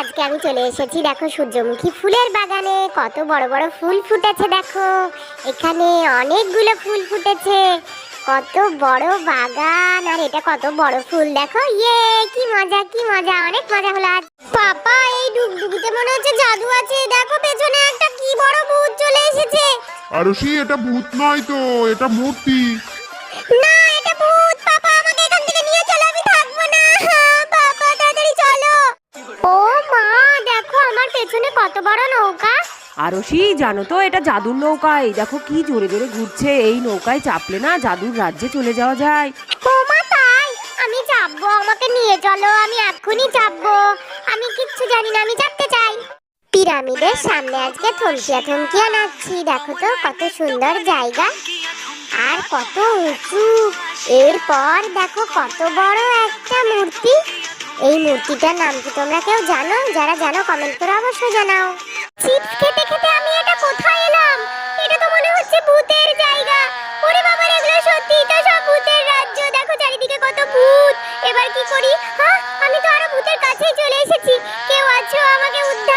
আজকে আমি চলে এসেছি, দেখো সূর্যমুখী ফুলের বাগানে, কত বড় বড় ফুল ফুটেছে দেখো। এখানে অনেকগুলো ফুল ফুটেছে, কত বড় বাগান, আর এটা কত বড় ফুল দেখো। ইয়ে কি মজা কি মজা, অনেক মজা হলো আজ। পাপা, এই ডুগডুগিতে মনে হচ্ছে জাদু আছে। দেখো, পেছনে একটা কি বড় ভূত চলে এসেছে। আরশি এটা ভূত নয় তো, এটা মূর্তি। পেছনে কত বড় নৌকা? আরশি জানো তো এটা জাদুর নৌকা এই দেখো কি জোরে জোরে ঘুরছে। এই নৌকায় চাপলে না জাদুর রাজ্যে চলে যাওয়া যায়। ও মা তাই? আমি চাপবো আমাকে নিয়ে চলো আমি এক্ষুনি চাপবো আমি কিচ্ছু জানি না আমি চাপতে চাই। পিরামিডের সামনে আজকে থমকিয়া থমকিয়া নাচছি। দেখো তো কত সুন্দর জায়গা। আর কত উঁচু। এরপর দেখো কত বড় একটা মূর্তি। এই মূর্তিটার নাম কি তোমরা কেউ জানো? যারা জানো কমেন্ট করে অবশ্যই জানাও। চিপস খেতে খেতে আমি এটা কোথায় এলাম? এটা তো মনে হচ্ছে ভূতের জায়গা। ওরে বাবা এগুলো সত্যি তো সব ভূতের রাজ্য। দেখো চারিদিকে কত ভূত। এবার কি করি? হ্যাঁ আমি তো আরও ভূতের কাছেই চলে এসেছি। কেউ আছো আমাকে উদ্ধার